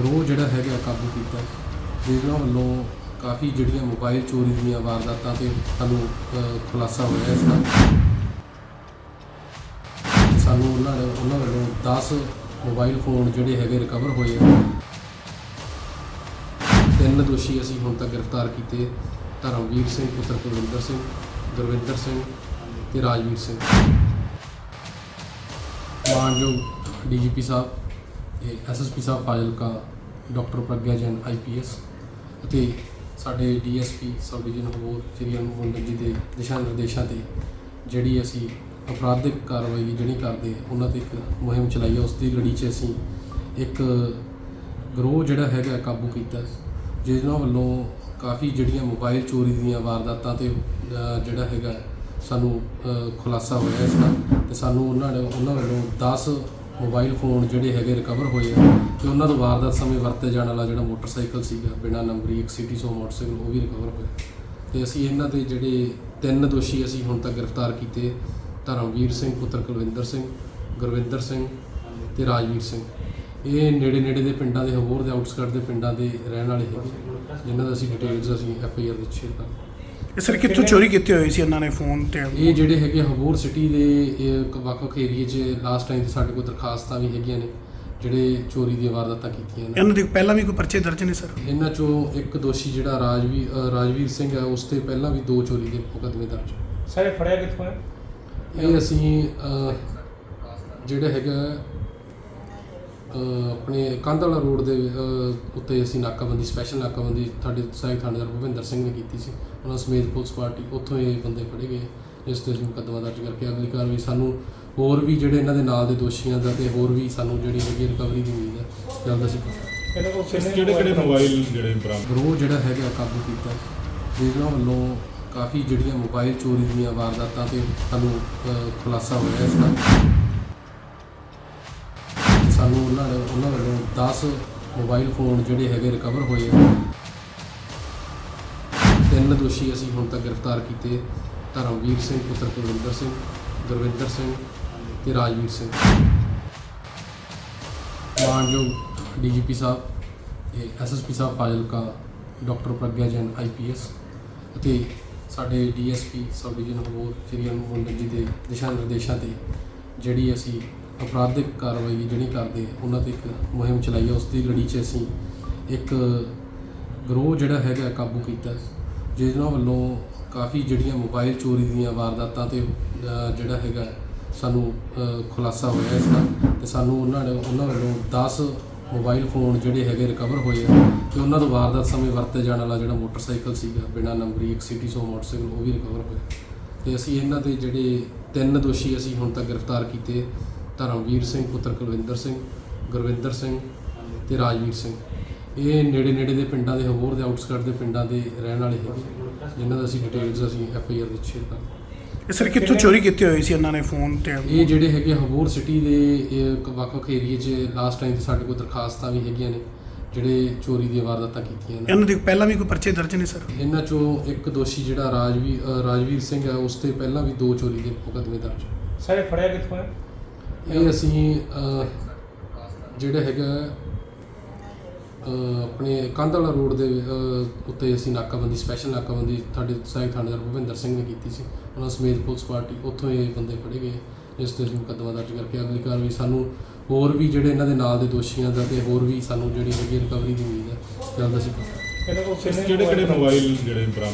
ਗਰੋਹ ਜਿਹੜਾ ਹੈਗਾ ਕਾਬੂ ਕੀਤਾ ਜਿਹਨਾਂ ਵੱਲੋਂ ਕਾਫੀ ਜਿਹੜੀਆਂ ਮੋਬਾਈਲ ਚੋਰੀ ਦੀਆਂ ਵਾਰਦਾਤਾਂ ਤੇ ਸਾਨੂੰ ਖੁਲਾਸਾ ਹੋਇਆ ਇਸ ਦਾ। ਸਾਨੂੰ ਉਹਨਾਂ ਨੇ ਉਹਨਾਂ ਵੱਲੋਂ 10 ਮੋਬਾਈਲ ਫੋਨ ਜਿਹੜੇ ਹੈਗੇ ਰਿਕਵਰ ਹੋਏ ਤਿੰਨ ਦੋਸ਼ੀ ਅਸੀਂ ਹੁਣ ਤੱਕ ਗ੍ਰਿਫਤਾਰ ਕੀਤੇ ਧਰਮਵੀਰ ਸਿੰਘ, ਪੁੱਤਰ ਕੁਲਵਿੰਦਰ ਸਿੰਘ, ਗੁਰਵਿੰਦਰ ਸਿੰਘ ਤੇ ਰਾਜਵੀਰ ਸਿੰਘ। ਮਾਨਯੋਗ ਡੀਜੀਪੀ ਸਾਹਿਬ ਇਹ SSP sahib Fazilka doctor Pragya Jain IPS ਅਤੇ ਸਾਡੇ ਡੀਐਸਪੀ ਸਬ ਡਿਵੀਜ਼ਨ ਹੋਰ ਸ੍ਰੀ ਅਨਮੋਲ ਜੀ ਦੇ ਦਿਸ਼ਾ ਨਿਰਦੇਸ਼ਾਂ ਤੇ ਜਿਹੜੀ ਅਸੀਂ ਅਪਰਾਧਿਕ ਕਾਰਵਾਈ ਜਿਹੜੀ ਕਰਦੇ ਉਹਨਾਂ ਤੇ ਇੱਕ ਮੁਹਿੰਮ ਚਲਾਈ ਹੈ ਉਸ ਦੀ ਲੜੀ 'ਚ ਅਸੀਂ ਇੱਕ ਗਰੋਹ ਜਿਹੜਾ ਹੈਗਾ ਕਾਬੂ ਕੀਤਾ ਜਿਹਨਾਂ ਵੱਲੋਂ ਕਾਫੀ ਜਿਹੜੀਆਂ ਮੋਬਾਈਲ ਚੋਰੀ ਦੀਆਂ ਵਾਰਦਾਤਾਂ ਤੇ ਜਿਹੜਾ ਹੈਗਾ ਸਾਨੂੰ ਖੁਲਾਸਾ ਹੋਇਆ ਇਸ ਦਾ ਤੇ ਸਾਨੂੰ ਉਹਨਾਂ ਨੇ, ਉਹਨਾਂ ਵੱਲੋਂ 10 ਮੋਬਾਈਲ ਫੋਨ ਜਿਹੜੇ ਹੈਗੇ ਰਿਕਵਰ ਹੋਏ ਆ ਤੇ ਉਹਨਾਂ ਤੋਂ ਵਾਰਦਾਤ ਸਮੇਂ ਵਰਤੇ ਜਾਣ ਵਾਲਾ ਜਿਹੜਾ ਮੋਟਰਸਾਈਕਲ ਸੀਗਾ, ਬਿਨਾ ਨੰਬਰੀ ਇੱਕ ਸਿਟੀ ਸੋ ਮੋਟਰਸਾਈਕਲ ਉਹ ਵੀ ਰਿਕਵਰ ਹੋਇਆ। ਤੇ ਅਸੀਂ ਇਹਨਾਂ ਦੇ ਜਿਹੜੇ ਤਿੰਨ ਦੋਸ਼ੀ ਅਸੀਂ ਹੁਣ ਤੱਕ ਗ੍ਰਿਫਤਾਰ ਕੀਤੇ, ਧਰਮਵੀਰ ਸਿੰਘ, ਪੁੱਤਰ ਕੁਲਵਿੰਦਰ ਸਿੰਘ, ਗੁਰਵਿੰਦਰ ਸਿੰਘ ਤੇ ਰਾਜਵੀਰ ਸਿੰਘ। ਇਹ ਨੇੜੇ ਨੇੜੇ ਦੇ ਪਿੰਡਾਂ ਦੇ ਹੋਰ ਦੇ ਆਊਟਸਕਰਟ ਦੇ ਪਿੰਡਾਂ ਦੇ ਰਹਿਣ ਵਾਲੇ ਹੈਗੇ, ਜਿਨ੍ਹਾਂ ਦਾ ਅਸੀਂ ਡਿਟੇਲਸ ਅਸੀਂ ਐਫ ਆਈ ਆਰ ਵਿੱਚ ਸ਼ੇਅਰ ਕਰਾਂਗੇ। ਇਹ ਸਰ ਕਿੱਥੋਂ ਚੋਰੀ ਕੀਤੇ ਹੋਏ ਸੀ ਇਹਨਾਂ ਨੇ ਫੋਨ ਤੇ? ਇਹ ਜਿਹੜੇ ਹੈਗੇ ਹਬੂਰ ਸਿਟੀ ਦੇ ਇਹ ਇੱਕ ਵੱਖ-ਵੱਖ ਏਰੀਏ 'ਚ ਲਾਸਟ ਟਾਈਮ ਸਾਡੇ ਕੋਲ ਦਰਖਾਸਤਾਂ ਵੀ ਹੈਗੀਆਂ ਨੇ ਜਿਹੜੇ ਚੋਰੀ ਦੀਆਂ ਵਾਰਦਾਤਾਂ ਕੀਤੀਆਂ ਨੇ। ਇਹਨਾਂ ਦੇ ਪਹਿਲਾਂ ਵੀ ਕੋਈ ਪਰਚੇ ਦਰਜ ਨੇ ਸਰ? ਇਹਨਾਂ 'ਚੋਂ ਇੱਕ ਦੋਸ਼ੀ ਜਿਹੜਾ ਰਾਜਵੀਰ ਅ, ਰਾਜਵੀਰ ਸਿੰਘ ਹੈ ਉਸ ਤੇ ਪਹਿਲਾਂ ਵੀ ਦੋ ਚੋਰੀ ਦੇ ਮੁਕੱਦਮੇ ਦਰਜ ਸਰ ਇਹ ਫੜਿਆ ਕਿੱਥੋਂ ਹੈ? ਇਹ ਅਸੀਂ ਅ, ਜਿਹੜਾ ਹੈਗਾ ਆਪਣੇ ਕੰਧ ਵਾਲਾ ਰੋਡ ਦੇ ਉੱਤੇ ਅਸੀਂ ਨਾਕਾਬੰਦੀ ਸਪੈਸ਼ਲ ਨਾਕਾਬੰਦੀ ਸਾਡੇ ਸਹਾਇਕ ਥਾਣੇਦਾਰ ਭੁਪਿੰਦਰ ਸਿੰਘ ਨੇ ਕੀਤੀ ਸੀ। ਉਹਨਾਂ ਸਮੇਤ ਪੁਲਿਸ ਪਾਰਟੀ ਉੱਥੋਂ ਇਹ ਬੰਦੇ ਫੜੇ ਗਏ। ਇਸ ਤੇ ਅਸੀਂ ਮੁਕੱਦਮਾ ਦਰਜ ਕਰਕੇ ਅਗਲੀ ਕਾਰਵਾਈ ਸਾਨੂੰ ਹੋਰ ਵੀ ਜਿਹੜੇ ਇਹਨਾਂ ਦੇ ਨਾਲ ਦੇ ਦੋਸ਼ੀਆਂ ਦਾ ਤੇ ਹੋਰ ਵੀ ਸਾਨੂੰ ਜਿਹੜੀ ਹੈਗੀ ਰਿਕਵਰੀ ਦੀ ਉਮੀਦ ਹੈ। ਜਲਦ ਅਸੀਂ ਕਿਹੜੇ ਕਿਹੜੇ ਮੋਬਾਈਲ ਜਿਹੜੇ ਬਰਾਮਦ ਗਰੋਹ ਜਿਹੜਾ ਹੈਗਾ ਕਾਬੂ ਕੀਤਾ। ਜਿਹਨਾਂ ਵੱਲੋਂ ਕਾਫੀ ਜਿਹੜੀਆਂ ਮੋਬਾਈਲ ਚੋਰੀ ਦੀਆਂ ਵਾਰਦਾਤਾਂ ਤੇ ਸਾਨੂੰ ਖੁਲਾਸਾ ਹੋਇਆ ਇਸ ਦਾ। ਸਾਨੂੰ ਉਹਨਾਂ ਨੇ ਉਹਨਾਂ ਵੱਲੋਂ 10 ਮੋਬਾਈਲ ਫੋਨ ਜਿਹੜੇ ਹੈਗੇ ਰਿਕਵਰ ਹੋਏ ਆ। ਤਿੰਨ ਦੋਸ਼ੀ ਅਸੀਂ ਹੁਣ ਤੱਕ ਗ੍ਰਿਫਤਾਰ ਕੀਤੇ। ਧਰਮਵੀਰ ਸਿੰਘ, ਪੁੱਤਰ ਕੁਲਵਿੰਦਰ ਸਿੰਘ, ਗੁਰਵਿੰਦਰ ਸਿੰਘ ਤੇ ਰਾਜਵੀਰ ਸਿੰਘ। ਮਾਨਯੋਗ ਡੀਜੀਪੀ ਸਾਹਿਬ ਇਹ SSP sahib Fazilka, doctor Pragya Jain IPS ਅਤੇ ਸਾਡੇ ਡੀਐਸਪੀ ਸਬ ਡਿਵੀਜ਼ਨ ਹੋਰ, ਸ੍ਰੀ ਅਨਮੋਲ ਜੀ ਦੇ ਦਿਸ਼ਾ ਨਿਰਦੇਸ਼ਾਂ ਤੇ ਜਿਹੜੀ ਅਸੀਂ ਅਪਰਾਧਿਕ ਕਾਰਵਾਈ ਜਿਹੜੀ ਕਰਦੇ ਉਹਨਾਂ ਤੇ ਇੱਕ ਮੁਹਿੰਮ ਚਲਾਈ ਹੈ ਉਸ ਦੀ ਲੜੀ 'ਚ ਅਸੀਂ ਇੱਕ ਗਰੋਹ ਜਿਹੜਾ ਹੈਗਾ ਕਾਬੂ ਕੀਤਾ। ਜਿਹਨਾਂ ਵੱਲੋਂ ਕਾਫੀ ਜਿਹੜੀਆਂ ਮੋਬਾਈਲ ਚੋਰੀ ਦੀਆਂ ਵਾਰਦਾਤਾਂ ਤੇ ਜਿਹੜਾ ਹੈਗਾ ਸਾਨੂੰ ਖੁਲਾਸਾ ਹੋਇਆ ਇਸ ਦਾ। ਤੇ ਸਾਨੂੰ ਉਹਨਾਂ ਨੇ, ਉਹਨਾਂ ਵੱਲੋਂ 10 ਮੋਬਾਈਲ ਫੋਨ ਜਿਹੜੇ ਹੈਗੇ ਰਿਕਵਰ ਹੋਏ ਆ। ਤੇ ਉਹਨਾਂ ਤੋਂ ਵਾਰਦਾਤ ਸਮੇਂ ਵਰਤੇ ਜਾਣ ਵਾਲਾ ਜਿਹੜਾ ਮੋਟਰਸਾਈਕਲ ਸੀਗਾ, ਬਿਨਾ ਨੰਬਰੀ ਇੱਕ ਸਿਟੀ ਸੋ ਮੋਟਰਸਾਈਕਲ, ਉਹ ਵੀ ਰਿਕਵਰ ਹੋਇਆ। ਤੇ ਅਸੀਂ ਇਹਨਾਂ ਦੇ ਜਿਹੜੇ ਤਿੰਨ ਦੋਸ਼ੀ ਅਸੀਂ ਹੁਣ ਤੱਕ ਗ੍ਰਿਫਤਾਰ ਕੀਤੇ। ਧਰਮਵੀਰ ਸਿੰਘ ਪੁੱਤਰ ਕੁਲਵਿੰਦਰ ਸਿੰਘ ਗੁਰਵਿੰਦਰ ਸਿੰਘ ਤੇ ਰਾਜਵੀਰ ਸਿੰਘ। ਇਹ ਨੇੜੇ ਨੇੜੇ ਦੇ ਪਿੰਡਾਂ ਦੇ ਹੋਰ ਦੇ ਆਊਟਸਕਰਟ ਦੇ ਪਿੰਡਾਂ ਦੇ ਰਹਿਣ ਵਾਲੇ ਹੈਗੇ ਜਿਨ੍ਹਾਂ ਦਾ ਅਸੀਂ ਡਿਟੇਲਸ ਅਸੀਂ ਐਫ ਆਈ ਆਰ ਵਿੱਚ ਸ਼ੇਅਰ ਕਰਾਂਗੇ ਇਹ ਸਰ ਕਿੱਥੋਂ ਚੋਰੀ ਕੀਤੇ ਹੋਏ ਸੀ ਇਹਨਾਂ ਨੇ ਫੋਨ ਤੇ? ਇਹ ਜਿਹੜੇ ਹੈਗੇ ਹਬੂਰ ਸਿਟੀ ਦੇ ਇਹ ਇੱਕ ਵੱਖ-ਵੱਖ ਏਰੀਏ 'ਚ ਲਾਸਟ ਟਾਈਮ ਸਾਡੇ ਕੋਲ ਦਰਖਾਸਤਾਂ ਵੀ ਹੈਗੀਆਂ ਨੇ ਜਿਹੜੇ ਚੋਰੀ ਦੀਆਂ ਵਾਰਦਾਤਾਂ ਕੀਤੀਆਂ ਨੇ। ਇਹਨਾਂ ਦੇ ਪਹਿਲਾਂ ਵੀ ਕੋਈ ਪਰਚੇ ਦਰਜ ਨੇ ਸਰ? ਇਹਨਾਂ 'ਚੋਂ ਇੱਕ ਦੋਸ਼ੀ ਜਿਹੜਾ ਰਾਜਵੀਰ ਰਾਜਵੀਰ ਸਿੰਘ ਹੈ ਉਸ ਤੇ ਪਹਿਲਾਂ ਵੀ ਦੋ ਚੋਰੀ ਦੇ ਮੁਕੱਦਮੇ ਦਰਜ। ਸਰ ਇਹ ਫੜਿਆ ਕਿੱਥੋਂ ਹੈ? ਇਹ ਅਸੀਂ ਜਿਹੜਾ ਹੈਗਾ ਆਪਣੇ ਕੰਧਵਾਲਾ ਰੋਡ ਦੇ ਉੱਤੇ ਅਸੀਂ ਨਾਕਾਬੰਦੀ ਸਪੈਸ਼ਲ ਨਾਕਾਬੰਦੀ ਸਾਡੇ ਸਹਾਇਕ ਥਾਣੇਦਾਰ ਭੁਪਿੰਦਰ ਸਿੰਘ ਨੇ ਕੀਤੀ ਸੀ ਉਹਨਾਂ ਸਮੇਤ ਪੁਲਿਸ ਪਾਰਟੀ ਉੱਥੋਂ ਇਹ ਬੰਦੇ ਫੜੇ ਗਏ ਇਸ ਤੇ ਮੁਕੱਦਮਾ ਦਰਜ ਕਰਕੇ ਅਗਲੀ ਕਾਰਵਾਈ ਸਾਨੂੰ ਹੋਰ ਵੀ ਜਿਹੜੇ ਇਹਨਾਂ ਦੇ ਨਾਲ ਦੇ ਦੋਸ਼ੀਆਂ ਦਾ ਤੇ ਹੋਰ ਵੀ ਸਾਨੂੰ ਜਿਹੜੀ ਹੈਗੀ ਰਿਕਵਰੀ ਦੀ ਉਮੀਦ ਹੈ, ਜਲਦ ਅਸੀਂ ਕਰਾਂਗੇ। ਕਿਹੜੇ ਕਿਹੜੇ ਮੋਬਾਈਲ ਜਿਹੜੇ ਬਰਾਮਦ